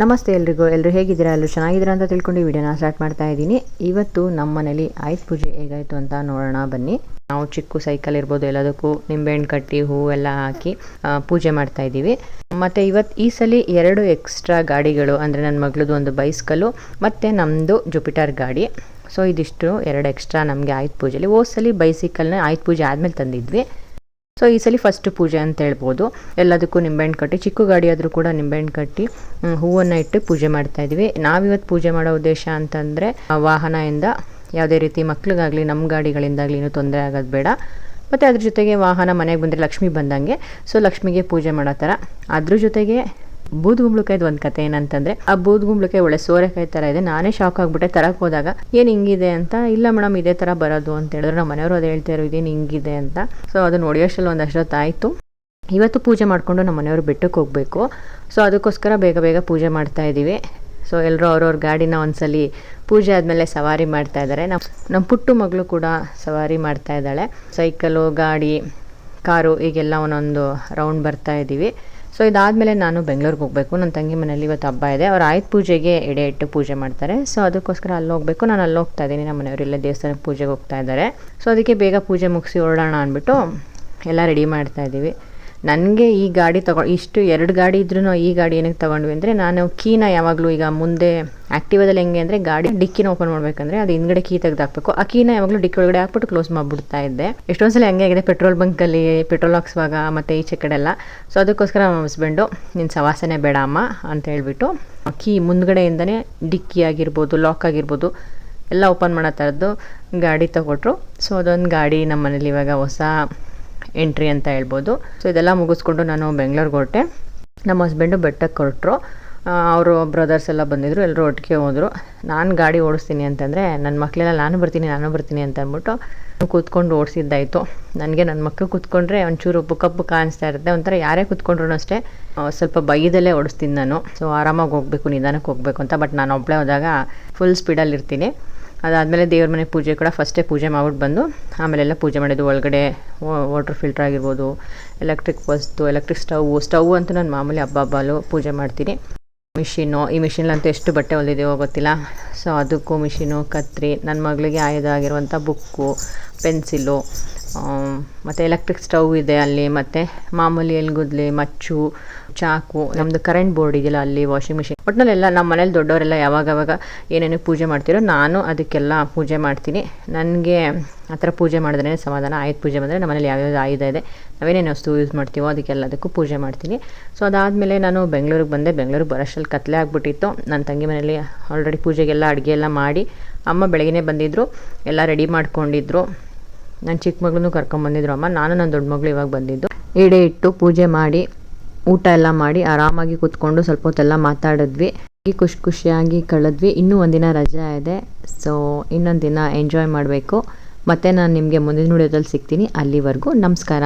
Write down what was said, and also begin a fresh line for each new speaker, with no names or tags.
ನಮಸ್ತೆ ಎಲ್ರಿಗೂ. ಎಲ್ಲರೂ ಹೇಗಿದ್ದೀರಾ? ಎಲ್ಲರೂ ಚೆನ್ನಾಗಿದ್ದೀರಾ ಅಂತ ತಿಳ್ಕೊಂಡು ವಿಡಿಯೋನ ಸ್ಟಾರ್ಟ್ ಮಾಡ್ತಾ ಇದ್ದೀನಿ. ಇವತ್ತು ನಮ್ಮ ಮನೇಲಿ ಆಯುಧ ಪೂಜೆ ಹೇಗಾಯಿತು ಅಂತ ನೋಡೋಣ ಬನ್ನಿ. ನಾವು ಚಿಕ್ಕ ಸೈಕಲ್ ಇರ್ಬೋದು ಎಲ್ಲದಕ್ಕೂ ನಿಂಬೆಹಣ್ಣು ಕಟ್ಟಿ ಹೂವೆಲ್ಲ ಹಾಕಿ ಪೂಜೆ ಮಾಡ್ತಾ ಇದ್ದೀವಿ. ಮತ್ತು ಇವತ್ತು ಈ ಸಲ ಎರಡು ಎಕ್ಸ್ಟ್ರಾ ಗಾಡಿಗಳು, ಅಂದರೆ ನನ್ನ ಮಗಳದು ಒಂದು ಬೈಸ್ಕಲ್ಲು ಮತ್ತು ನಮ್ಮದು ಜುಪಿಟರ್ ಗಾಡಿ. ಸೊ ಇದಿಷ್ಟು ಎರಡು ಎಕ್ಸ್ಟ್ರಾ ನಮಗೆ ಆಯುಧ ಪೂಜೆಯಲ್ಲಿ ಹೋದ ಸಲ ಬೈಸಿಕಲ್ನ ಆಯುಧ ಪೂಜೆ ಆದಮೇಲೆ ತಂದಿದ್ವಿ. ಸೊ ಈ ಸಲ ಫಸ್ಟ್ ಪೂಜೆ ಅಂತ ಹೇಳ್ಬೋದು. ಎಲ್ಲದಕ್ಕೂ ನಿಂಬೆಹಣ್ಣು ಕಟ್ಟಿ, ಚಿಕ್ಕ ಗಾಡಿ ಆದರೂ ಕೂಡ ನಿಂಬೆಹಣ್ಣು ಕಟ್ಟಿ ಹೂವನ್ನು ಇಟ್ಟು ಪೂಜೆ ಮಾಡ್ತಾ ಇದ್ವಿ. ನಾವಿವತ್ತು ಪೂಜೆ ಮಾಡೋ ಉದ್ದೇಶ ಅಂತಂದರೆ ವಾಹನದಿಂದ ಯಾವುದೇ ರೀತಿ ಮಕ್ಳಿಗಾಗಲಿ ನಮ್ಮ ಗಾಡಿಗಳಿಂದಾಗಲಿ ಏನೂ ತೊಂದರೆ ಆಗೋದು ಬೇಡ. ಮತ್ತು ಅದ್ರ ಜೊತೆಗೆ ವಾಹನ ಮನೆಗೆ ಬಂದರೆ ಲಕ್ಷ್ಮಿ ಬಂದಂಗೆ ಸೊ ಲಕ್ಷ್ಮಿಗೆ ಪೂಜೆ ಮಾಡೋ ಥರ. ಅದ್ರ ಜೊತೆಗೆ ಬೂದ್ಗುಂಬಳಕಾಯ್ದು ಒಂದು ಕತೆ ಏನಂತಂದ್ರೆ, ಆ ಬೂದ್ಗುಂಬಳಕಾಯಿ ಒಳ್ಳೆ ಸೋರೆಕಾಯಿ ತರ ಇದೆ. ನಾನೇ ಶಾಕ್ ಆಗಿಬಿಟ್ಟೆ. ತರಕ್ ಹೋದಾಗ, ಏನು ಹಿಂಗಿದೆ? ಅಂತ, ಇಲ್ಲ ಮೇಡಮ್ ಇದೇ ತರ ಬರೋದು ಅಂತ ಹೇಳಿದ್ರು. ನಮ್ಮ ಮನೆಯವರು ಅದು ಹೇಳ್ತಾ ಇರೋ ಇದೇನು ಹಿಂಗಿದೆ? ಅಂತ. ಸೊ ಅದನ್ನ ನೋಡಿಯೋಷ್ಟರಲ್ಲಿ ಒಂದು ಆಯ್ತು ಇವತ್ತು ಪೂಜೆ ಮಾಡಿಕೊಂಡು ನಮ್ಮ ಮನೆಯವರು ಬೆಟ್ಟಕ್ಕೆ ಹೋಗಬೇಕು. ಸೊ ಅದಕ್ಕೋಸ್ಕರ ಬೇಗ ಬೇಗ ಪೂಜೆ ಮಾಡ್ತಾ ಇದ್ದೀವಿ ಸೊ ಎಲ್ಲರೂ ಅವ್ರವ್ರ ಗಾಡಿನ ಒಂದ್ಸಲಿ ಪೂಜೆ ಆದಮೇಲೆ ಸವಾರಿ ಮಾಡ್ತಾ ಇದ್ದಾರೆ. ನಮ್ಮ ನಮ್ಮ ಪುಟ್ಟು ಮಗಳು ಕೂಡ ಸವಾರಿ ಮಾಡ್ತಾ ಇದ್ದಾಳೆ. ಸೈಕಲು, ಗಾಡಿ, ಕಾರು, ಈಗೆಲ್ಲ ಒಂದೊಂದು ರೌಂಡ್ ಬರ್ತಾ ಇದ್ದೀವಿ ಸೊ ಇದಾದಮೇಲೆ ನಾನು ಬೆಂಗಳೂರಿಗೆ ಹೋಗಬೇಕು. ನನ್ನ ತಂಗಿ ಮನೇಲಿ ಇವತ್ತು ಹಬ್ಬ ಇದೆ. ಅವ್ರು ಆಯುಧ ಪೂಜೆಗೆ ಎಡೆ ಇಟ್ಟು ಪೂಜೆ ಮಾಡ್ತಾರೆ. ಸೊ ಅದಕ್ಕೋಸ್ಕರ ಅಲ್ಲಿ ಹೋಗಬೇಕು. ನಾನು ಅಲ್ಲಿ ಹೋಗ್ತಾ ಇದ್ದೀನಿ. ನಮ್ಮ ಮನೆಯವರೆಲ್ಲ ದೇವಸ್ಥಾನಕ್ಕೆ ಪೂಜೆಗೆ ಹೋಗ್ತಾ ಇದ್ದಾರೆ. ಸೊ ಅದಕ್ಕೆ ಬೇಗ ಪೂಜೆ ಮುಗಿಸಿ ಹೊರಡೋಣ ಅಂದ್ಬಿಟ್ಟು ಎಲ್ಲ ರೆಡಿ ಮಾಡ್ತಾ ಇದ್ದೀವಿ. ನನಗೆ ಈ ಗಾಡಿ ತಗೊ, ಇಷ್ಟು ಎರಡು ಗಾಡಿ ಇದ್ರೂ ಈ ಗಾಡಿ ಏನಕ್ಕೆ ತೊಗೊಂಡ್ವಿ ಅಂದರೆ ನಾನು ಕೀನ ಯಾವಾಗಲೂ ಈಗ ಮುಂದೆ ಆ್ಯಕ್ಟಿವದಲ್ಲಿ ಹೆಂಗೆ ಅಂದರೆ ಗಾಡಿ ಡಿಕ್ಕಿನ ಓಪನ್ ಮಾಡಬೇಕಂದ್ರೆ ಅದು ಹಿಂದ್ಗಡೆ ಕೀ ತೆಗೆದು ಹಾಕಬೇಕು ಆ ಕೀನ ಯಾವಾಗಲೂ ಡಿಕ್ಕಿ ಒಳಗಡೆ ಹಾಕ್ಬಿಟ್ಟು ಕ್ಲೋಸ್ ಮಾಡಿಬಿಡ್ತಾ ಇದ್ದೆ. ಎಷ್ಟೊಂದು ಸಲ ಹಂಗೆ ಆಗಿದೆ ಪೆಟ್ರೋಲ್ ಬಂಕಲ್ಲಿ ಪೆಟ್ರೋಲ್ ಹಾಕ್ಸುವಾಗ ಮತ್ತು ಈಚೆ ಕಡೆ ಎಲ್ಲ. ಸೊ ಅದಕ್ಕೋಸ್ಕರ ನಮ್ಮ ಹಸ್ಬೆಂಡು ನಿನ್ನ ಸವಾಸನೆ ಬೇಡ ಅಮ್ಮ ಅಂತ ಹೇಳ್ಬಿಟ್ಟು ಕೀ ಮುಂದ್ಗಡೆಯಿಂದನೇ ಡಿಕ್ಕಿ ಆಗಿರ್ಬೋದು ಲಾಕ್ ಆಗಿರ್ಬೋದು ಎಲ್ಲ ಓಪನ್ ಮಾಡೋ ಥರದ್ದು ಗಾಡಿ ತಗೊಟ್ರು. ಸೊ ಅದೊಂದು ಗಾಡಿ ನಮ್ಮ ಮನೇಲಿ ಇವಾಗ ಹೊಸ ಎಂಟ್ರಿ ಅಂತ ಹೇಳ್ಬೋದು. ಸೊ ಇದೆಲ್ಲ ಮುಗಿಸ್ಕೊಂಡು ನಾನು ಬೆಂಗಳೂರಿಗೆ ಹೊರಟೆ. ನಮ್ಮ ಹಸ್ಬೆಂಡು ಬೆಟ್ಟಕ್ಕೆ ಹೊರಟರು. ಅವರು ಬ್ರದರ್ಸ್ ಎಲ್ಲ ಬಂದಿದ್ದರು ಎಲ್ಲರೂ ಒಟ್ಟಿಗೆ ಹೋದರು. ನಾನು ಗಾಡಿ ಓಡಿಸ್ತೀನಿ ಅಂತಂದರೆ ನನ್ನ ಮಕ್ಕಳೆಲ್ಲ ನಾನು ಬರ್ತೀನಿ ನಾನು ಬರ್ತೀನಿ ಅಂತ ಅಂದ್ಬಿಟ್ಟು ಕೂತ್ಕೊಂಡು ಓಡಿಸಿದ್ದಾಯಿತು. ನನಗೆ ನನ್ನ ಮಕ್ಕಳು ಕೂತ್ಕೊಂಡ್ರೆ ಒಂಚೂರು ಬುಕ್ಕ ಬುಕ್ಕ ಅನಿಸ್ತಾ ಇರುತ್ತೆ. ಒಂಥರ ಯಾರೇ ಕೂತ್ಕೊಂಡ್ರು ಅಷ್ಟೇ ಸ್ವಲ್ಪ ಬೈದಲ್ಲೇ ಓಡಿಸ್ತೀನಿ ನಾನು. ಸೊ ಆರಾಮಾಗಿ ಹೋಗಬೇಕು ನಿಧಾನಕ್ಕೆ ಹೋಗಬೇಕು ಅಂತ. ಬಟ್ ನಾನು ಒಬ್ಬಳೇ ಹೋದಾಗ ಫುಲ್ ಸ್ಪೀಡಲ್ಲಿ ಇರ್ತೀನಿ ಅದಾದಮೇಲೆ ದೇವ್ರ ಮನೆ ಪೂಜೆ ಕೂಡ ಫಸ್ಟೇ ಪೂಜೆ ಮಾಡ್ಬಿಟ್ಟು ಬಂದು, ಆಮೇಲೆಲ್ಲ ಪೂಜೆ ಮಾಡಿದ್ದು ಒಳಗಡೆ ವಾಟರ್ ಫಿಲ್ಟರ್ ಆಗಿರ್ಬೋದು ಎಲೆಕ್ಟ್ರಿಕ್ ವಸ್ತು ಎಲೆಕ್ಟ್ರಿಕ್ ಸ್ಟವ್ ಸ್ಟವ್ ಅಂತೂ ನಾನು ಮಾಮೂಲಿ ಹಬ್ಬ ಹಬ್ಬಲು ಪೂಜೆ ಮಾಡ್ತೀನಿ. ಮಿಷಿನು ಈ ಮಿಷಿನ್ಲಂತೂ ಎಷ್ಟು ಬಟ್ಟೆ ಹೊಲಿದೆಯೋ ಗೊತ್ತಿಲ್ಲ. ಸೊ ಅದಕ್ಕೂ ಮಿಷಿನು ಕತ್ರಿ ನನ್ನ ಮಗಳಿಗೆ ಆಯ್ದ ಆಗಿರುವಂಥ ಬುಕ್ಕು, ಪೆನ್ಸಿಲು ಮತ್ತು ಎಲೆಕ್ಟ್ರಿಕ್ ಸ್ಟವ್ ಇದೆ ಅಲ್ಲಿ, ಮತ್ತು ಮಾಮೂಲಿ ಎಲ್ಗುದ್ಲಿ, ಮಚ್ಚು, ಚಾಕು ನಮ್ಮದು ಕರೆಂಟ್ ಬೋರ್ಡ್ ಇದೆಯಲ್ಲ ಅಲ್ಲಿ ವಾಷಿಂಗ್ ಮಿಷಿನ್. ಒಟ್ಟಿನಲ್ಲೆಲ್ಲ ನಮ್ಮ ಮನೇಲಿ ದೊಡ್ಡವರೆಲ್ಲ ಯಾವಾಗವಾಗ ಏನೇನು ಪೂಜೆ ಮಾಡ್ತಿರೋ ನಾನು ಅದಕ್ಕೆಲ್ಲ ಪೂಜೆ ಮಾಡ್ತೀನಿ. ನನಗೆ ಆ ಥರ ಪೂಜೆ ಮಾಡಿದ್ರೆ ಸಮಾಧಾನ ಆಯುಧ ಪೂಜೆ ಬಂದರೆ ನಮ್ಮ ಮನೇಲಿ ಯಾವ್ಯಾವ ಆಯುಧ ಇದೆ, ನಾವೇನೇನು ವಸ್ತು ಯೂಸ್ ಮಾಡ್ತೀವೋ ಅದಕ್ಕೆಲ್ಲದಕ್ಕೂ ಪೂಜೆ ಮಾಡ್ತೀನಿ. ಸೊ ಅದಾದಮೇಲೆ ನಾನು ಬೆಂಗಳೂರಿಗೆ ಬಂದೆ. ಬೆಂಗಳೂರಿಗೆ ಬರೋಷ್ಟರಲ್ಲಿ ಕತ್ಲೆ ಆಗಿಬಿಟ್ಟಿತ್ತು. ನನ್ನ ತಂಗಿ ಮನೇಲಿ ಆಲ್ರೆಡಿ ಪೂಜೆಗೆಲ್ಲ, ಅಡುಗೆ ಎಲ್ಲ ಮಾಡಿ ಅಮ್ಮ ಬೆಳಗ್ಗೆ ಬಂದಿದ್ದರು ಎಲ್ಲ ರೆಡಿ ಮಾಡ್ಕೊಂಡಿದ್ರು. ನನ್ನ ಚಿಕ್ಕ ಮಗಳನ್ನೂ ಕರ್ಕೊಂಬಂದಿದ್ರು ಅಮ್ಮ. ನಾನು ನನ್ನ ದೊಡ್ಡ ಮಗಳು ಇವಾಗ ಬಂದಿದ್ದು. ಎಡೆ ಇಟ್ಟು ಪೂಜೆ ಮಾಡಿ, ಊಟ ಎಲ್ಲ ಮಾಡಿ ಆರಾಮಾಗಿ ಕೂತ್ಕೊಂಡು ಸ್ವಲ್ಪ ಹೊತ್ತೆಲ್ಲ ಮಾತಾಡಿದ್ವಿ. ಖುಷಿ ಖುಷಿಯಾಗಿ ಕಳೆದ್ವಿ. ಇನ್ನೂ ಒಂದಿನ ರಜೆ ಇದೆ. ಸೊ ಇನ್ನೊಂದು ದಿನ ಎಂಜಾಯ್ ಮಾಡಬೇಕು. ಮತ್ತೆ ನಾನು ನಿಮಗೆ ಮುಂದಿನ ವಿಡಿಯೋದಲ್ಲಿ ಸಿಗ್ತೀನಿ. ಅಲ್ಲಿವರೆಗೂ ನಮಸ್ಕಾರ.